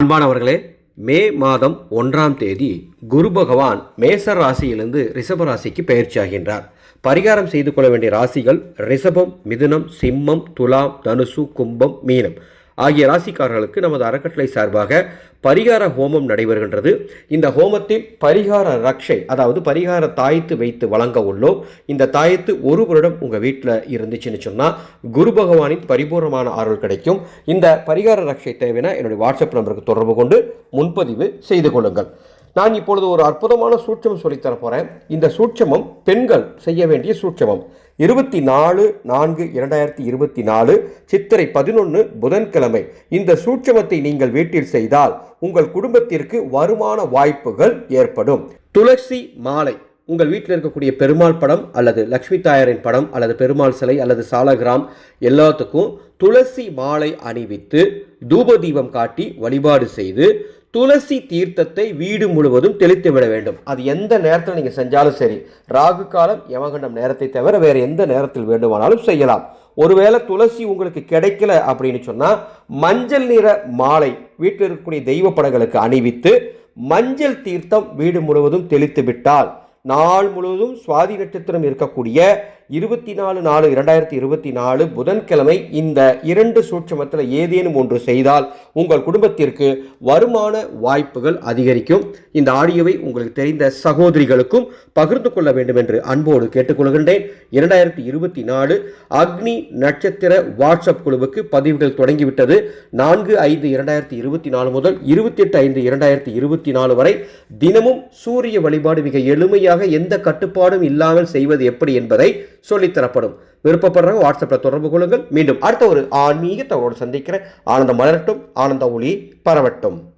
அன்பானவர்களே மே மாதம் ஒன்றாம் தேதி குரு பகவான் மேச ராசியிலிருந்து ரிஷப ராசிக்கு பயிற்சியாகின்றார் பரிகாரம் செய்து கொள்ள வேண்டிய ராசிகள் ரிஷபம் மிதுனம் சிம்மம் துலாம் தனுசு கும்பம் மீனம். ஆகிய ராசிக்காரர்களுக்கு நமது அறக்கட்டளை சார்பாக பரிகார ஹோமம் நடைபெறுகின்றது. இந்த ஹோமத்தில் பரிகார ரக்ஷை அதாவது பரிகார தாயத்து வைத்து வழங்க உள்ளோம். இந்த தாயத்து ஒரு வருடம் உங்கள் வீட்டில் இருந்துச்சுன்னு சொன்னால் குரு பகவானின் பரிபூர்ணமான அருள் கிடைக்கும். இந்த பரிகார ரக்ஷை தேவைன்னா என்னுடைய வாட்ஸ்அப் நம்பருக்கு தொடர்பு கொண்டு முன்பதிவு செய்து கொள்ளுங்கள். நான் இப்பொழுது ஒரு அற்புதமான சூட்சமம் சொல்லித்தர போகிறேன் இந்த சூட்சமம் பெண்கள் செய்ய வேண்டிய சூட்சமம். இருபத்தி நாலு நான்கு இரண்டாயிரத்தி இருபத்தி நாலு சித்திரை பதினொன்று புதன்கிழமை. இந்த சூட்சமத்தை நீங்கள் வீட்டில் செய்தால் உங்கள் குடும்பத்திற்கு வருமான வாய்ப்புகள் ஏற்படும். துளசி மாலை. உங்கள் வீட்டில் இருக்கக்கூடிய பெருமாள் படம் அல்லது லக்ஷ்மி தாயாரின் படம் அல்லது பெருமாள் சிலை அல்லது சாலகிராம் எல்லாத்துக்கும் துளசி மாலை அணிவித்து தூப தீபம் காட்டி வழிபாடு செய்து துளசி தீர்த்தத்தை வீடு முழுவதும் தெளித்து விட வேண்டும். அது எந்த நேரத்தில் நீங்கள் செஞ்சாலும் சரி ராகு காலம் யமகண்டம் நேரத்தை தவிர வேறு எந்த நேரத்தில் வேண்டுமானாலும் செய்யலாம். ஒருவேளை துளசி உங்களுக்கு கிடைக்கல அப்படின்னு சொன்னால் மஞ்சள் நிற மாலை வீட்டில் இருக்கக்கூடிய தெய்வ படங்களுக்கு அணிவித்து மஞ்சள் தீர்த்தம் வீடு முழுவதும் தெளித்து விட்டால் நாள் முழுவதும் சுவாதி நட்சத்திரம் இருக்கக்கூடிய இருபத்தி நாலு நாலு இரண்டாயிரத்தி இருபத்தி நாலு புதன்கிழமை இந்த இரண்டு சூட்சமத்தில் ஏதேனும் ஒன்று செய்தால் உங்கள் குடும்பத்திற்கு வருமான வாய்ப்புகள் அதிகரிக்கும். இந்த ஆடியோவை உங்களுக்கு தெரிந்த சகோதரிகளுக்கும் பகிர்ந்து கொள்ள வேண்டும் என்று அன்போடு கேட்டுக்கொள்கின்றேன். இரண்டாயிரத்தி இருபத்தி நாலு அக்னி நட்சத்திர வாட்ஸ்அப் குழுவுக்கு பதிவுகள் தொடங்கிவிட்டது. நான்கு ஐந்து இரண்டாயிரத்தி இருபத்தி நாலு முதல் இருபத்தி எட்டு ஐந்து இரண்டாயிரத்தி இருபத்தி நாலு வரை தினமும் சூரிய வழிபாடு மிக எளிமையாக எந்த கட்டுப்பாடும் இல்லாமல் செய்வது எப்படி என்பதை சொல்லித்தரப்படும். விருப்பப்படுறவங்க வாட்ஸ்அப்பில் தொடர்பு கொள்ளுங்கள். மீண்டும் அடுத்த ஒரு ஆன்மீக தகவலோடு சந்திக்கிறேன். ஆனந்தம் மலரட்டும் ஆனந்த ஒளி பரவட்டும்.